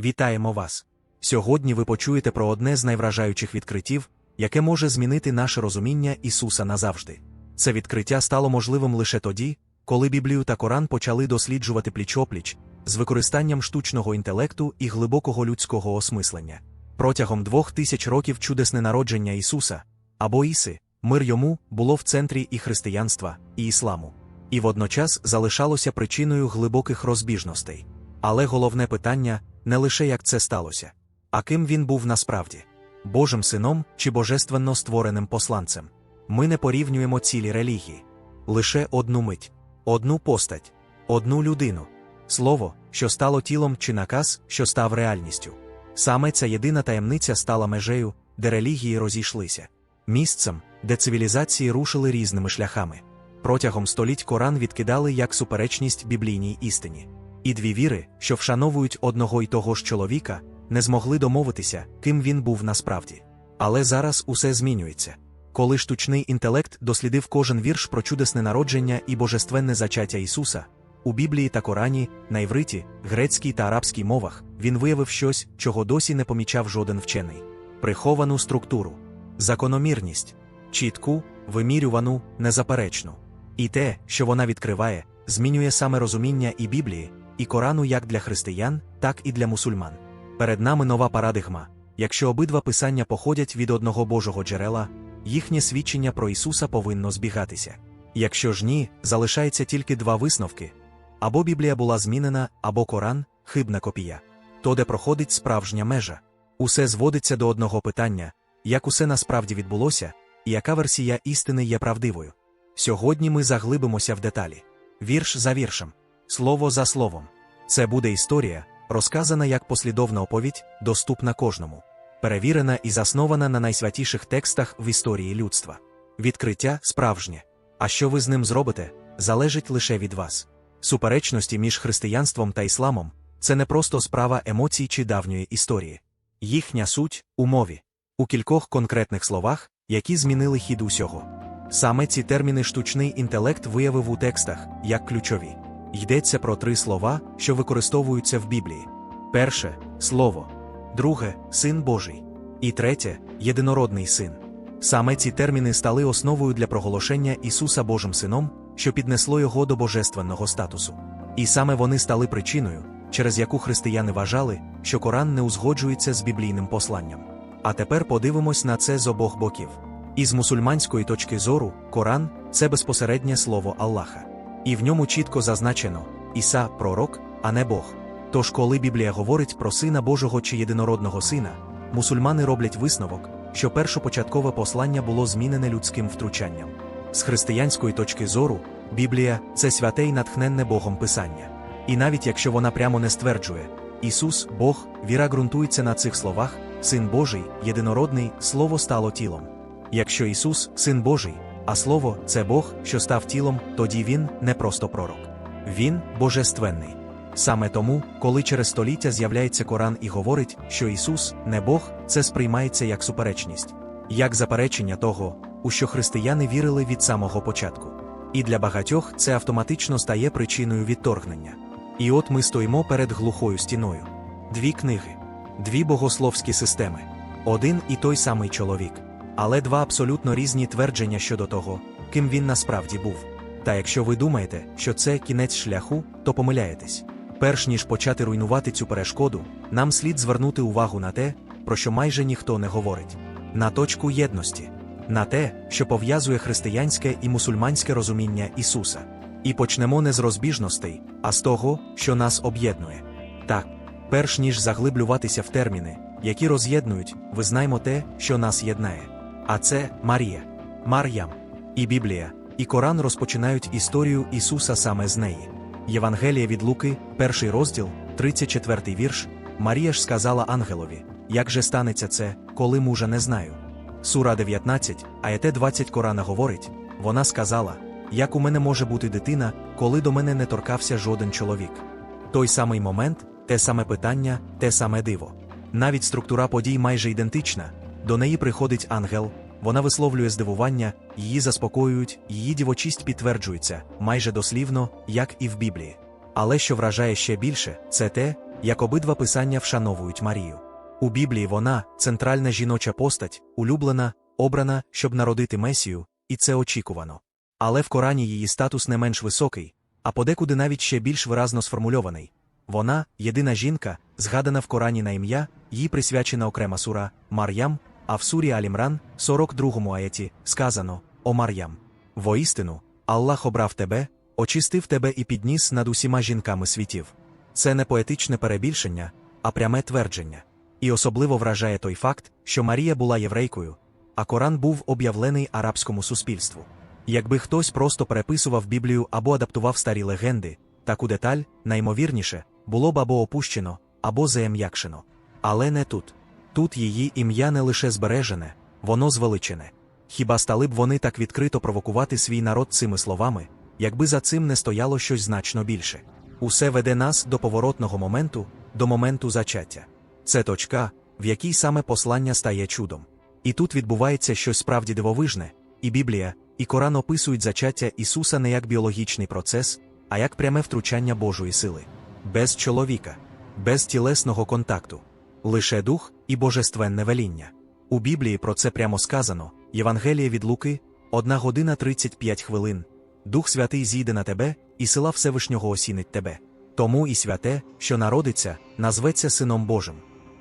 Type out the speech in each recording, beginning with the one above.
Вітаємо вас! Сьогодні ви почуєте про одне з найвражаючих відкриттів, яке може змінити наше розуміння Ісуса назавжди. Це відкриття стало можливим лише тоді, коли Біблію та Коран почали досліджувати пліч-опліч з використанням штучного інтелекту і глибокого людського осмислення. Протягом двох тисяч років чудесне народження Ісуса або Іси, мир йому було в центрі і християнства, і ісламу, і водночас залишалося причиною глибоких розбіжностей. Але головне питання не лише як це сталося, а ким він був насправді Божим сином чи божественно створеним посланцем. Ми не порівнюємо цілі релігії, лише одну мить, одну постать, одну людину, слово, що стало тілом чи наказ, що став реальністю. Саме ця єдина таємниця стала межею, де релігії розійшлися, місцем, де цивілізації рушили різними шляхами. Протягом століть Коран відкидали як суперечність біблійній істині. І дві віри, що вшановують одного й того ж чоловіка, не змогли домовитися, ким він був насправді. Але зараз усе змінюється. Коли штучний інтелект дослідив кожен вірш про чудесне народження і божественне зачаття Ісуса, у Біблії та Корані, на івриті, грецькій та арабській мовах, він виявив щось, чого досі не помічав жоден вчений: приховану структуру, закономірність, чітку, вимірювану, незаперечну. І те, що вона відкриває, змінює саме розуміння і Біблії, і Корану як для християн, так і для мусульман. Перед нами нова парадигма. Якщо обидва писання походять від одного Божого джерела, їхнє свідчення про Ісуса повинно збігатися. Якщо ж ні, залишається тільки два висновки або Біблія була змінена, або Коран хибна копія. То, де проходить справжня межа. Усе зводиться до одного питання як усе насправді відбулося, і яка версія істини є правдивою. Сьогодні ми заглибимося в деталі. Вірш за віршем, слово за словом. Це буде історія, розказана як послідовна оповідь, доступна кожному, перевірена і заснована на найсвятіших текстах в історії людства. Відкриття справжнє. А що ви з ним зробите, залежить лише від вас. Суперечності між християнством та ісламом це не просто справа емоцій чи давньої історії. Їхня суть у мові, у кількох конкретних словах, які змінили хід усього. Саме ці терміни штучний інтелект виявив у текстах як ключові. Йдеться про три слова, що використовуються в Біблії: перше слово, друге син Божий, і третє єдинородний син. Саме ці терміни стали основою для проголошення Ісуса Божим Сином, що піднесло його до божественного статусу. І саме вони стали причиною, через яку християни вважали, що Коран не узгоджується з біблійним посланням. А тепер подивимось на це з обох боків. Із мусульманської точки зору, Коран це безпосереднє слово Аллаха. І в ньому чітко зазначено Іса пророк, а не Бог. Тож, коли Біблія говорить про Сина Божого чи єдинородного сина, мусульмани роблять висновок, що першопочаткове послання було змінене людським втручанням. З християнської точки зору, Біблія це святе й натхненне Богом Писання. І навіть якщо вона прямо не стверджує, Ісус, Бог, віра ґрунтується на цих словах, Син Божий, єдинородний, Слово стало тілом. Якщо Ісус, Син Божий, а Слово це Бог, що став тілом, тоді Він не просто пророк. Він божественний. Саме тому, коли через століття з'являється Коран і говорить, що Ісус не Бог, це сприймається як суперечність, як заперечення того, у що християни вірили від самого початку. І для багатьох це автоматично стає причиною відторгнення. І от ми стоїмо перед глухою стіною. Дві книги, дві богословські системи, один і той самий чоловік, але два абсолютно різні твердження щодо того, ким він насправді був. Та якщо ви думаєте, що це кінець шляху, то помиляєтесь. Перш ніж почати руйнувати цю перешкоду, нам слід звернути увагу на те, про що майже ніхто не говорить, на точку єдності, на те, що пов'язує християнське і мусульманське розуміння Ісуса. І почнемо не з розбіжностей, а з того, що нас об'єднує. Так, перш ніж заглиблюватися в терміни, які роз'єднують, визнаймо те, що нас єднає. А це Марія, Мар'ям, і Біблія, і Коран розпочинають історію Ісуса саме з неї. Євангелія від Луки, перший розділ, 34 вірш. Марія ж сказала ангелові: Як же станеться це, коли мужа не знаю? Сура 19, АЕТ 20 Корана говорить: вона сказала: Як у мене може бути дитина, коли до мене не торкався жоден чоловік? Той самий момент, те саме питання, те саме диво. Навіть структура подій майже ідентична. До неї приходить ангел, вона висловлює здивування, її заспокоюють, її дівочість підтверджується, майже дослівно, як і в Біблії. Але що вражає ще більше, це те, як обидва писання вшановують Марію. У Біблії вона центральна жіноча постать, улюблена, обрана, щоб народити Месію, і це очікувано. Але в Корані її статус не менш високий, а подекуди навіть ще більш виразно сформульований. Вона, єдина жінка, згадана в Корані на ім'я, їй присвячена окрема сура Мар'ям, а в сурі Алімран, 42 аяті, сказано О Мар'ям. Воістину, Аллах обрав тебе, очистив тебе і підніс над усіма жінками світів. Це не поетичне перебільшення, а пряме твердження. І особливо вражає той факт, що Марія була єврейкою, а Коран був об'явлений арабському суспільству. Якби хтось просто переписував Біблію або адаптував старі легенди, таку деталь, наймовірніше, було б або опущено, або заєм'якшено. Але не тут. Тут її ім'я не лише збережене, воно звеличене. Хіба стали б вони так відкрито провокувати свій народ цими словами, якби за цим не стояло щось значно більше? Усе веде нас до поворотного моменту, до моменту зачаття. Це точка, в якій саме послання стає чудом. І тут відбувається щось справді дивовижне, і Біблія, і Коран описують зачаття Ісуса не як біологічний процес, а як пряме втручання Божої сили, без чоловіка, без тілесного контакту, лише дух і божественне веління. У Біблії про це прямо сказано: Євангеліє від Луки, 1 година 35 хвилин. Дух Святий зійде на тебе, і сила Всевишнього осінить тебе. Тому і святе, що народиться, назветься Сином Божим.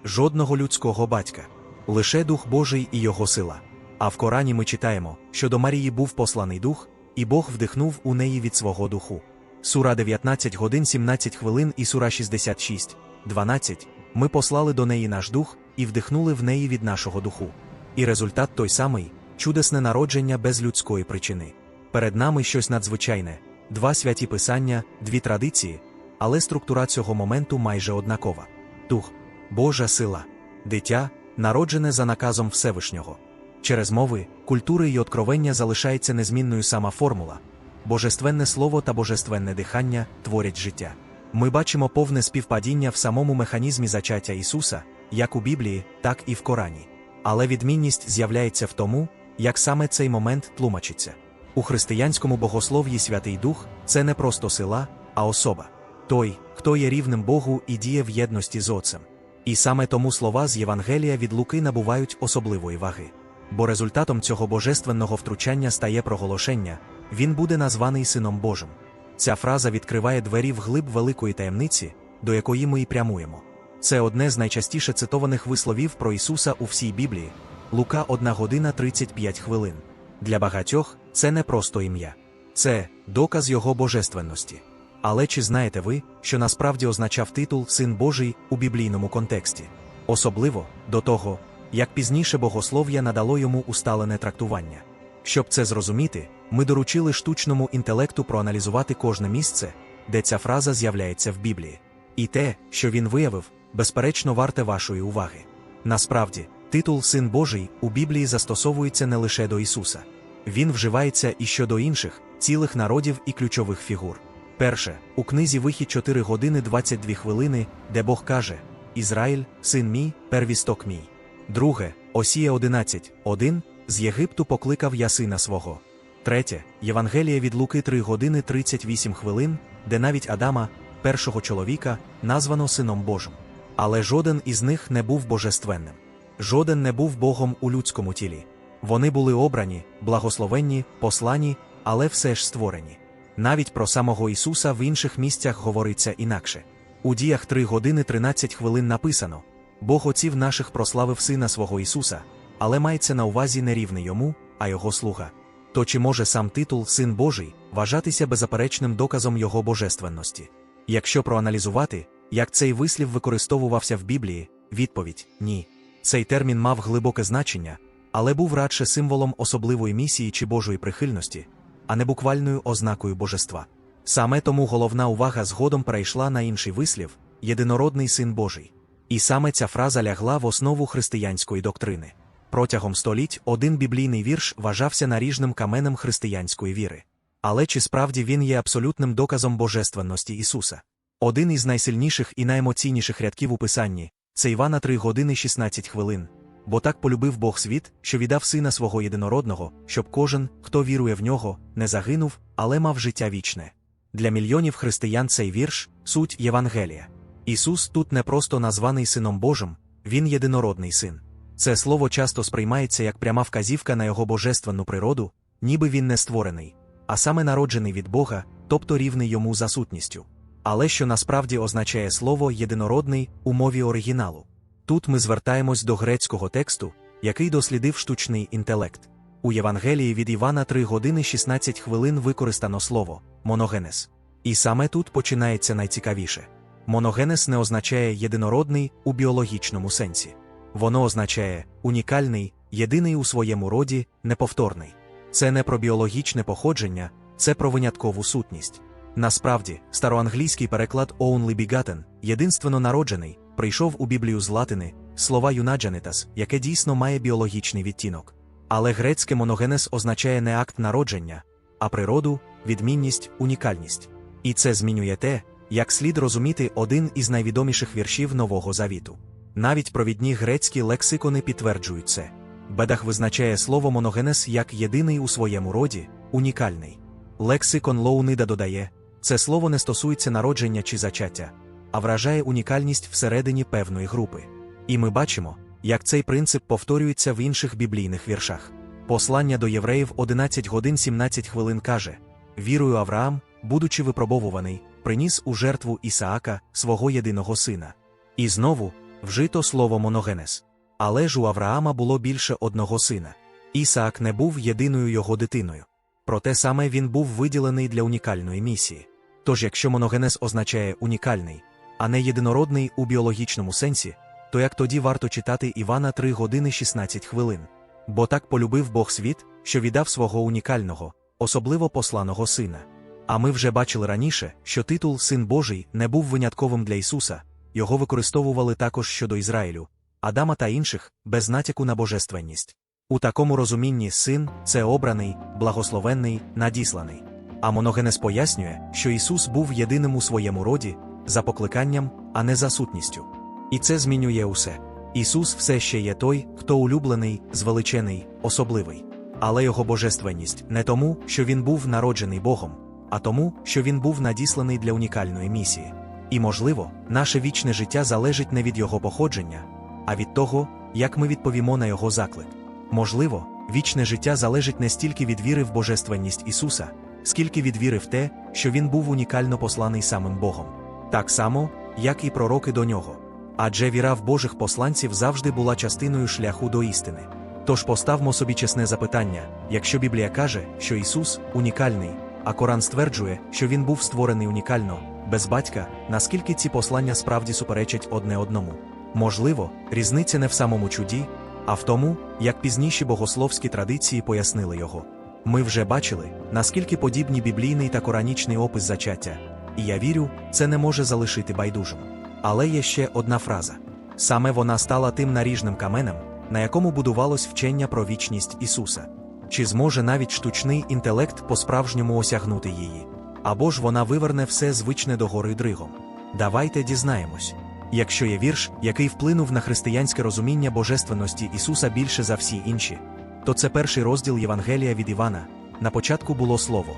Жодного людського батька, лише Дух Божий і Його сила. А в Корані ми читаємо, що до Марії був посланий дух, і Бог вдихнув у неї від свого духу. Сура 19 годин 17 хвилин і Сура 66, 12. Ми послали до неї наш дух і вдихнули в неї від нашого духу. І результат той самий чудесне народження без людської причини. Перед нами щось надзвичайне, два святі писання, дві традиції, але структура цього моменту майже однакова. Дух, Божа сила, дитя, народжене за наказом Всевишнього. Через мови, культури й откровення залишається незмінною сама формула. Божественне слово та божественне дихання творять життя. Ми бачимо повне співпадіння в самому механізмі зачаття Ісуса, як у Біблії, так і в Корані. Але відмінність з'являється в тому, як саме цей момент тлумачиться. У християнському богослов'ї Святий Дух це не просто сила, а особа той, хто є рівним Богу і діє в єдності з Отцем. І саме тому слова з Євангелія від Луки набувають особливої ваги. Бо результатом цього божественного втручання стає проголошення він буде названий Сином Божим. Ця фраза відкриває двері в глиб великої таємниці, до якої ми і прямуємо. Це одне з найчастіше цитованих висловів про Ісуса у всій Біблії Лука 1 година 35 хвилин. Для багатьох це не просто ім'я, це доказ Його божественності. Але чи знаєте ви, що насправді означав титул Син Божий у біблійному контексті? Особливо до того, як пізніше богослов'я надало йому усталене трактування. Щоб це зрозуміти, ми доручили штучному інтелекту проаналізувати кожне місце, де ця фраза з'являється в Біблії. І те, що він виявив, безперечно, варте вашої уваги. Насправді, титул Син Божий у Біблії застосовується не лише до Ісуса, він вживається і щодо інших, цілих народів і ключових фігур. Перше, у книзі Вихід 4 години 22 хвилини, де Бог каже: Ізраїль, син мій, первісток мій. Друге, Осія 11, 1, з Єгипту покликав я сина свого. Третє, Євангелія від Луки 3 години 38 хвилин, де навіть Адама, першого чоловіка, названо Сином Божим. Але жоден із них не був божественним. Жоден не був Богом у людському тілі. Вони були обрані, благословенні, послані, але все ж створені. Навіть про самого Ісуса в інших місцях говориться інакше. У діях 3 години 13 хвилин написано: Бог отців наших прославив Сина свого Ісуса, але мається на увазі не рівний йому, а його слуга. То чи може сам титул Син Божий вважатися беззаперечним доказом Його божественності? Якщо проаналізувати, як цей вислів використовувався в Біблії, відповідь ні. Цей термін мав глибоке значення, але був радше символом особливої місії чи Божої прихильності, а не буквальною ознакою божества. Саме тому головна увага згодом перейшла на інший вислів єдинородний син Божий. І саме ця фраза лягла в основу християнської доктрини. Протягом століть один біблійний вірш вважався наріжним каменем християнської віри. Але чи справді він є абсолютним доказом божественності Ісуса? Один із найсильніших і найемоційніших рядків у Писанні це Івана 3 години 16 хвилин. Бо так полюбив Бог світ, що віддав сина свого єдинородного, щоб кожен, хто вірує в нього, не загинув, але мав життя вічне. Для мільйонів християн цей вірш суть Євангелія. Ісус тут не просто названий Сином Божим, Він єдинородний син. Це слово часто сприймається як пряма вказівка на його божественну природу, ніби він не створений, а саме народжений від Бога, тобто рівний йому за сутністю. Але що насправді означає слово єдинородний у мові оригіналу. Тут ми звертаємось до грецького тексту, який дослідив штучний інтелект. У Євангелії від Івана 3 години 16 хвилин використано слово моногенес. І саме тут починається найцікавіше. Моногенес не означає єдинородний у біологічному сенсі. Воно означає унікальний, єдиний у своєму роді, неповторний. Це не про біологічне походження, це про виняткову сутність. Насправді, староанглійський переклад Only Begotten, єдинственно народжений, прийшов у Біблію з латини, слова юнаджанитас, яке дійсно має біологічний відтінок. Але грецьке моногенес означає не акт народження, а природу, відмінність, унікальність. І це змінює те, як слід розуміти один із найвідоміших віршів Нового Завіту. Навіть провідні грецькі лексикони підтверджують це. Бедах визначає слово моногенес як єдиний у своєму роді, унікальний. Лексикон Лоунида додає, це слово не стосується народження чи зачаття, а вражає унікальність всередині певної групи. І ми бачимо, як цей принцип повторюється в інших біблійних віршах. Послання до євреїв 11 годин 17 хвилин каже: Вірою Авраам, будучи випробовуваний, приніс у жертву Ісаака, свого єдиного сина. І знову вжито слово моногенес. Але ж у Авраама було більше одного сина. Ісаак не був єдиною його дитиною. Проте саме він був виділений для унікальної місії. Тож, якщо моногенез означає унікальний, а не єдинородний у біологічному сенсі, то як тоді варто читати Івана 3 години 16 хвилин. Бо так полюбив Бог світ, що віддав свого унікального, особливо посланого сина. А ми вже бачили раніше, що титул Син Божий не був винятковим для Ісуса, його використовували також щодо Ізраїлю, Адама та інших, без натяку на божественність. У такому розумінні син це обраний, благословенний, надісланий. А Моногенес пояснює, що Ісус був єдиним у своєму роді, за покликанням, а не за сутністю. І це змінює усе. Ісус все ще є той, хто улюблений, звеличений, особливий. Але його божественність не тому, що він був народжений Богом, а тому, що він був надісланий для унікальної місії. І, можливо, наше вічне життя залежить не від його походження, а від того, як ми відповімо на його заклик. Можливо, вічне життя залежить не стільки від віри в божественність Ісуса, скільки від віри в те, що Він був унікально посланий самим Богом. Так само, як і пророки до нього. Адже віра в Божих посланців завжди була частиною шляху до істини. Тож поставмо собі чесне запитання: якщо Біблія каже, що Ісус унікальний, а Коран стверджує, що Він був створений унікально, без батька, наскільки ці послання справді суперечать одне одному? Можливо, різниця не в самому чуді, а в тому, як пізніші богословські традиції пояснили його. Ми вже бачили, наскільки подібні біблійний та коранічний опис зачаття, і я вірю, це не може залишити байдужим. Але є ще одна фраза саме вона стала тим наріжним каменем, на якому будувалось вчення про вічність Ісуса. Чи зможе навіть штучний інтелект по-справжньому осягнути її? Або ж вона виверне все звичне догори дригом. Давайте дізнаємось. Якщо є вірш, який вплинув на християнське розуміння божественності Ісуса більше за всі інші, то це перший розділ Євангелія від Івана. На початку було Слово,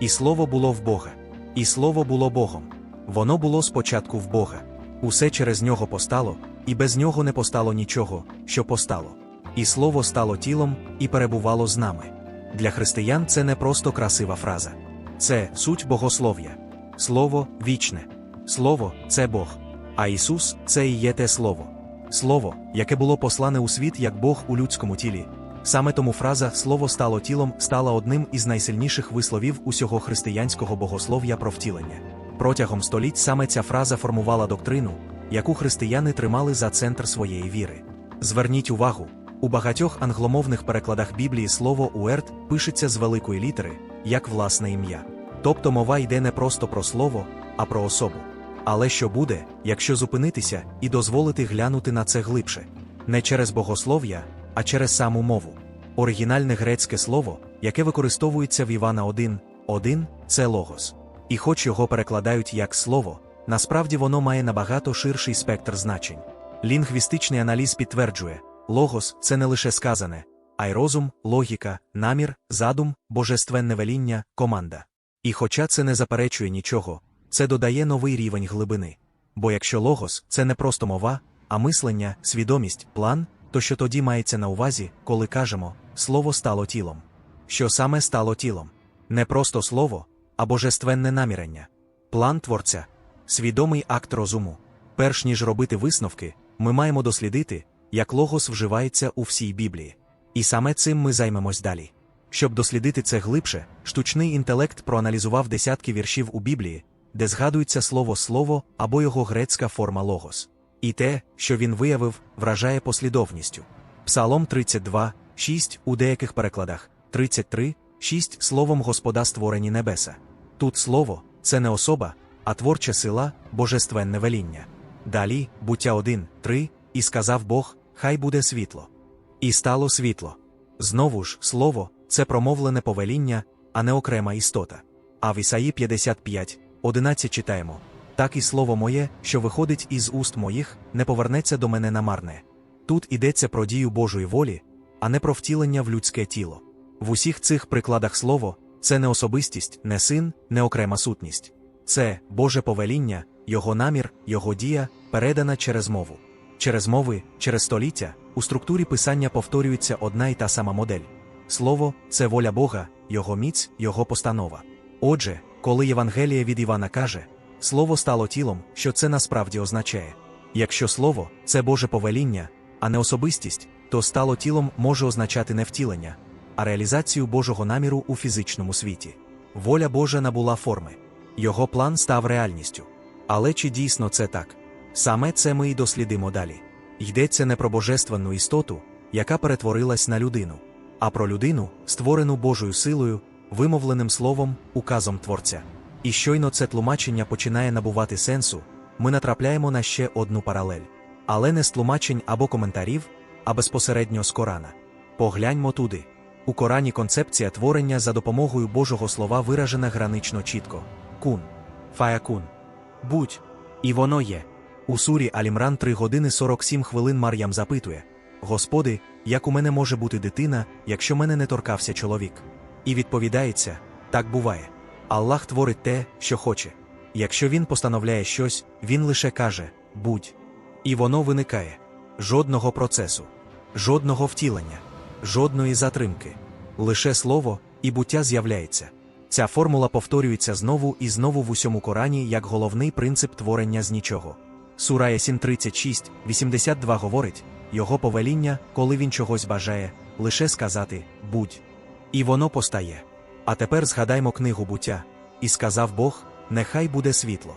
і Слово було в Бога, і Слово було Богом. Воно було спочатку в Бога. Усе через нього постало, і без нього не постало нічого, що постало. І слово стало тілом і перебувало з нами. Для християн це не просто красива фраза, це суть богослов'я. Слово вічне. Слово це Бог. А Ісус це і є те Слово. Слово, яке було послане у світ як Бог у людському тілі. Саме тому фраза Слово стало тілом стала одним із найсильніших висловів усього християнського богослов'я про втілення. Протягом століть саме ця фраза формувала доктрину, яку християни тримали за центр своєї віри. Зверніть увагу, у багатьох англомовних перекладах Біблії слово уерт пишеться з великої літери, як власне ім'я. Тобто мова йде не просто про слово, а про особу. Але що буде, якщо зупинитися і дозволити глянути на це глибше? Не через богослов'я, а через саму мову. Оригінальне грецьке слово, яке використовується в Івана 1, 1 це логос. І хоч його перекладають як слово, насправді воно має набагато ширший спектр значень. Лінгвістичний аналіз підтверджує, логос це не лише сказане, а й розум, логіка, намір, задум, божественне веління, команда. І хоча це не заперечує нічого, це додає новий рівень глибини. Бо якщо логос це не просто мова, а мислення, свідомість, план, то що тоді мається на увазі, коли кажемо слово стало тілом? Що саме стало тілом? Не просто слово, а божественне намірення, план творця, свідомий акт розуму. Перш ніж робити висновки, ми маємо дослідити, як логос вживається у всій Біблії. І саме цим ми займемось далі. Щоб дослідити це глибше, штучний інтелект проаналізував десятки віршів у Біблії, де згадується слово слово або його грецька форма логос. І те, що він виявив, вражає послідовністю. Псалом 32, 6 у деяких перекладах, 33, 6 словом Господа створені небеса. Тут слово це не особа, а творча сила, божественне веління. Далі, буття 1, 3, і сказав Бог, хай буде світло. І стало світло. Знову ж, слово це промовлене повеління, а не окрема істота. А в Ісаї 55, 11 читаємо так і слово моє, що виходить із уст моїх, не повернеться до мене намарне. Тут йдеться про дію Божої волі, а не про втілення в людське тіло. В усіх цих прикладах слово це не особистість, не син, не окрема сутність. Це Боже повеління, Його намір, Його дія, передана через мову. Через мови, через століття, у структурі писання повторюється одна й та сама модель. Слово це воля Бога, Його міць, Його постанова. Отже, коли Євангеліє від Івана каже, Слово стало тілом, що це насправді означає. Якщо слово це Боже повеління, а не особистість, то стало тілом може означати не втілення, а реалізацію Божого наміру у фізичному світі. Воля Божа набула форми. Його план став реальністю. Але чи дійсно це так? Саме це ми й дослідимо далі. Йдеться не про божественну істоту, яка перетворилась на людину, а про людину, створену Божою силою, вимовленим словом, указом Творця. І щойно це тлумачення починає набувати сенсу, ми натрапляємо на ще одну паралель. Але не з тлумачень або коментарів, а безпосередньо з Корана. Погляньмо туди. У Корані концепція творення за допомогою Божого слова виражена гранично чітко: кун, фаякун. Будь. І воно є. У сурі Алімран 3 години 47 хвилин Мар'ям запитує: Господи, як у мене може бути дитина, якщо мене не торкався чоловік? І відповідається: так буває. Аллах творить те, що хоче. Якщо він постановляє щось, він лише каже будь. І воно виникає. Жодного процесу, жодного втілення, жодної затримки. Лише слово і буття з'являється. Ця формула повторюється знову і знову в усьому Корані як головний принцип творення з нічого. Сура Ясін 36, 82 говорить його повеління, коли він чогось бажає, лише сказати будь. І воно постає. А тепер згадаймо книгу буття, і сказав Бог: Нехай буде світло.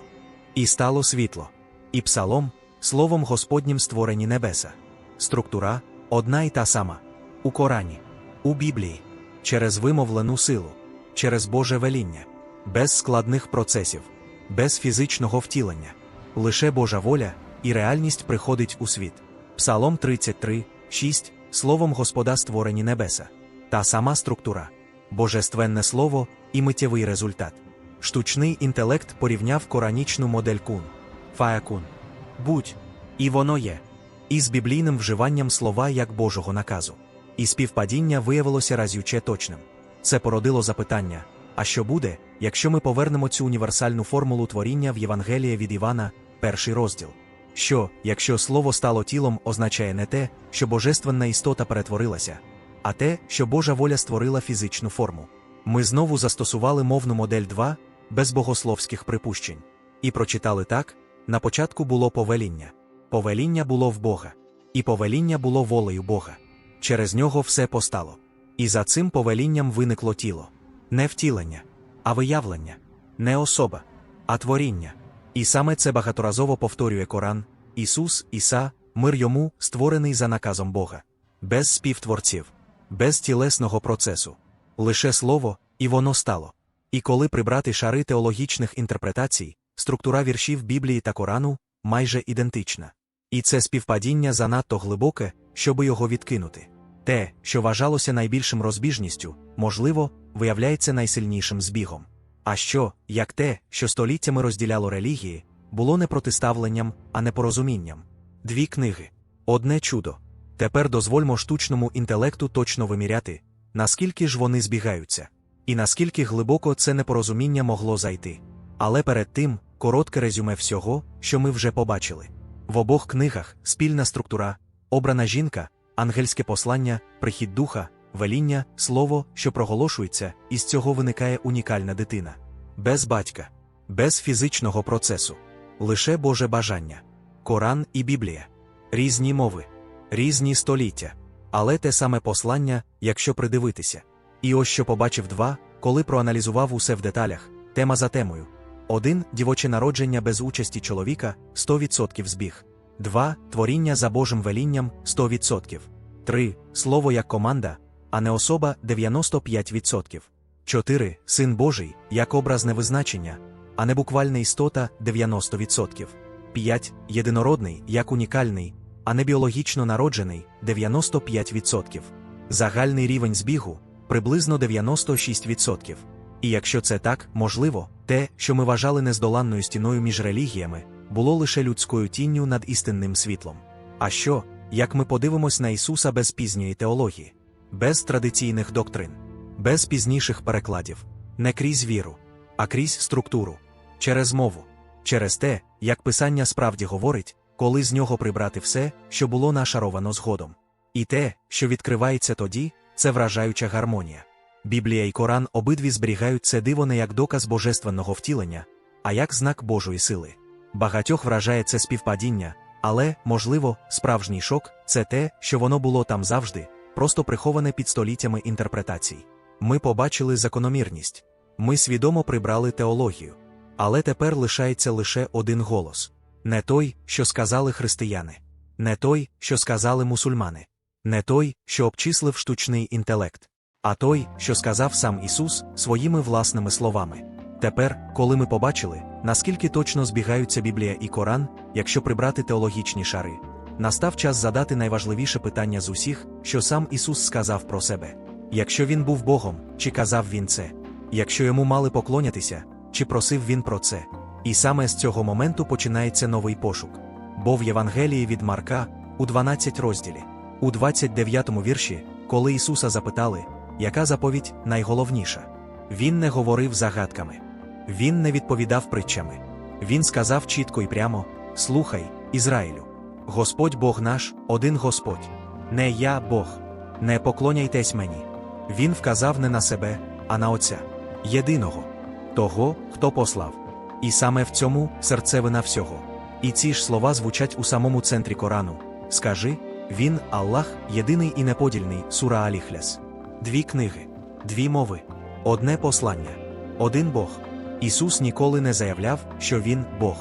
І стало світло. І псалом, словом Господнім створені небеса. Структура одна й та сама. У Корані, у Біблії, через вимовлену силу, через Боже веління, без складних процесів, без фізичного втілення, лише Божа воля і реальність приходить у світ. Псалом 33, 6, словом Господа створені небеса. Та сама структура божественне слово і миттєвий результат. Штучний інтелект порівняв коранічну модель кун, фаякун. Будь, і воно є, із біблійним вживанням слова як Божого наказу. І співпадіння виявилося разюче точним. Це породило запитання: а що буде, якщо ми повернемо цю універсальну формулу творіння в Євангеліє від Івана, перший розділ? Що, якщо слово стало тілом, означає не те, що божественна істота перетворилася, а те, що Божа воля створила фізичну форму. Ми знову застосували мовну модель 2 без богословських припущень. І прочитали так: на початку було повеління. Повеління було в Бога, і повеління було волею Бога. Через нього все постало. І за цим повелінням виникло тіло, не втілення, а виявлення, не особа, а творіння. І саме це багаторазово повторює Коран, Ісус, Іса, мир йому, створений за наказом Бога, без співтворців без тілесного процесу. Лише слово, і воно стало. І коли прибрати шари теологічних інтерпретацій, структура віршів Біблії та Корану майже ідентична. І це співпадіння занадто глибоке, щоби його відкинути. Те, що вважалося найбільшим розбіжністю, можливо, виявляється найсильнішим збігом. А що, як те, що століттями розділяло релігії, було не протиставленням, а непорозумінням. Дві книги одне чудо. Тепер дозвольмо штучному інтелекту точно виміряти, наскільки ж вони збігаються, і наскільки глибоко це непорозуміння могло зайти. Але перед тим, коротке резюме всього, що ми вже побачили. В обох книгах спільна структура, обрана жінка, ангельське послання, прихід духа, веління, слово, що проголошується, і з цього виникає унікальна дитина. Без батька, без фізичного процесу, лише Боже бажання. Коран і Біблія. Різні мови, різні століття, але те саме послання, якщо придивитися. І ось що побачив два, коли проаналізував усе в деталях, тема за темою. Один дівоче народження без участі чоловіка 100% збіг. 2. Творіння за Божим велінням 100%. 3. Слово як команда, а не особа 95%. 4. Син Божий як образне визначення, а не буквальна істота 90%. 5. Єдинородний як унікальний, а не біологічно народжений 95%. Загальний рівень збігу приблизно 96%. І якщо це так, можливо, те, що ми вважали нездоланною стіною між релігіями, було лише людською тінню над істинним світлом. А що, як ми подивимось на Ісуса без пізньої теології, без традиційних доктрин, без пізніших перекладів, не крізь віру, а крізь структуру, через мову, через те, як Писання справді говорить, коли з нього прибрати все, що було нашаровано згодом. І те, що відкривається тоді, це вражаюча гармонія. Біблія і Коран обидві зберігають це диво не як доказ божественного втілення, а як знак Божої сили. Багатьох вражає це співпадіння, але, можливо, справжній шок це те, що воно було там завжди, просто приховане під століттями інтерпретацій. Ми побачили закономірність, ми свідомо прибрали теологію. Але тепер лишається лише один голос не той, що сказали християни, не той, що сказали мусульмани, не той, що обчислив штучний інтелект, а той, що сказав сам Ісус своїми власними словами. Тепер, коли ми побачили, наскільки точно збігаються Біблія і Коран, якщо прибрати теологічні шари, настав час задати найважливіше питання з усіх, що сам Ісус сказав про себе. Якщо він був Богом, чи казав він це? Якщо йому мали поклонятися, чи просив він про це? І саме з цього моменту починається новий пошук. Бо в Євангелії від Марка, у 12 розділі, у 29 вірші, коли Ісуса запитали, яка заповідь найголовніша, Він не говорив загадками, Він не відповідав притчами. Він сказав чітко і прямо: Слухай, Ізраїлю, Господь Бог наш, один Господь, не я Бог, не поклоняйтесь мені. Він вказав не на себе, а на Отця, єдиного, того, хто послав. І саме в цьому серцевина всього. І ці ж слова звучать у самому центрі Корану. Скажи, він, Аллах, єдиний і неподільний, Сура Аліхляс. Дві книги, дві мови, одне послання, один Бог. Ісус ніколи не заявляв, що Він Бог.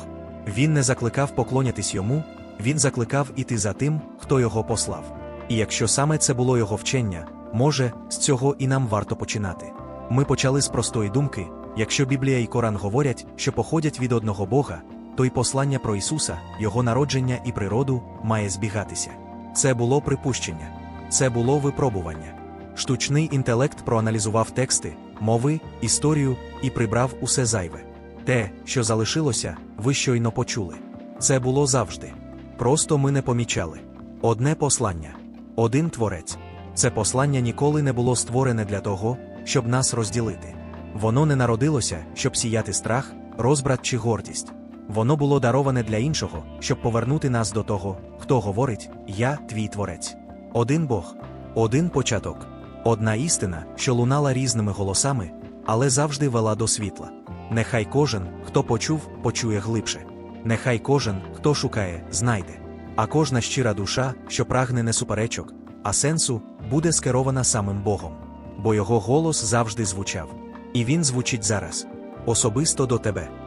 Він не закликав поклонятись йому, Він закликав іти за тим, хто його послав. І якщо саме це було його вчення, може, з цього і нам варто починати. Ми почали з простої думки: якщо Біблія і Коран говорять, що походять від одного Бога, то й послання про Ісуса, Його народження і природу має збігатися. Це було припущення, це було випробування. Штучний інтелект проаналізував тексти, мови, історію і прибрав усе зайве. Те, що залишилося, ви щойно почули. Це було завжди. Просто ми не помічали. Одне послання, один творець. Це послання ніколи не було створене для того, щоб нас розділити. Воно не народилося, щоб сіяти страх, розбрат чи гордість. Воно було дароване для іншого, щоб повернути нас до того, хто говорить Я твій творець. Один Бог, один початок, одна істина, що лунала різними голосами, але завжди вела до світла. Нехай кожен, хто почув, почує глибше. Нехай кожен, хто шукає, знайде. А кожна щира душа, що прагне не суперечок, а сенсу, буде скерована самим Богом. Бо його голос завжди звучав. І він звучить зараз особисто до тебе.